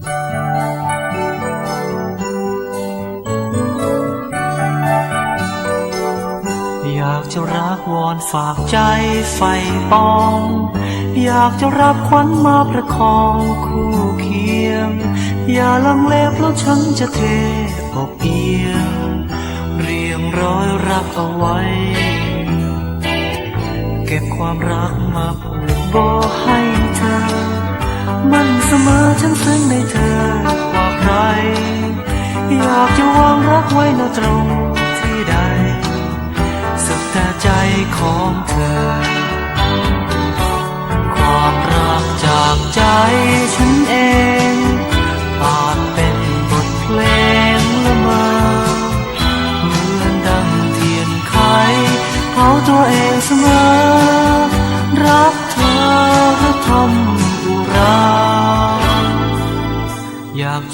อยากจะรักวอนฝากใจไฟปอง อยากจะรับขวัญมาประคองคู่เคียง อย่าลังเลเพราะฉันจะเทอกเอียง เรียงร้อยรักเอาไว้ เก็บความรักมาผูกโบให้เธอ มันเสมอฉันซึ้งในากจะวางรักไว้ณตรงที่ใดสุดแต่ใจของเธอ ความรักจากใจฉันเองอาจเป็นบทเพลงละเมอเหมือนดังเทียนไขเผาตัวเองเสมอ รักเธอและทำ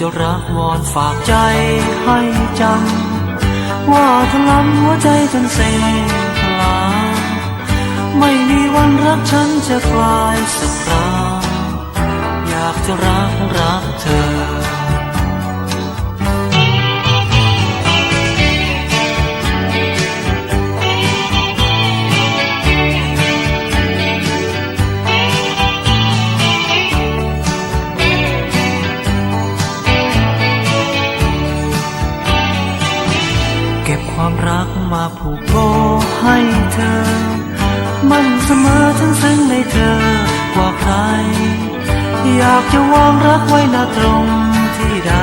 จะรักวอนฝากใจให้จำว่าทะล้ำหัวใจจนเสพลาไม่มีวันรักฉันจะกลายสักคราอยากจะรักรักเธอ รักมาผูกโบให้เธอ มันเสมอทั้งซึ้งในเธอกว่าใคร อยากจะวางรักไว้ณตรงที่ใด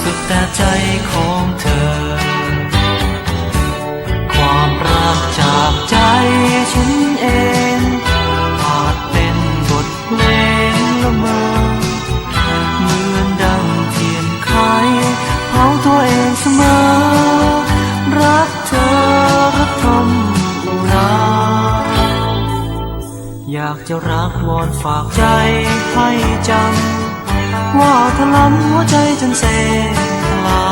สุดแต่ใจของเธอากจะรักวอนฝากใจให้จำ ว่าทะล้ำหัวใจจนเสลา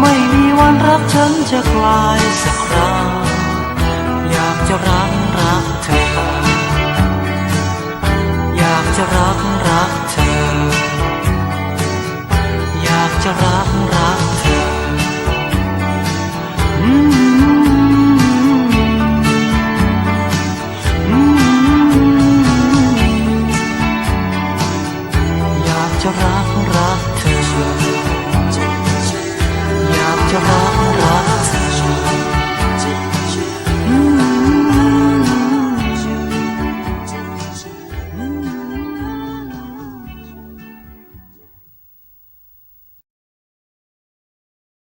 ไม่มีวันรักฉันจะกลายสักคราอยากจะรัก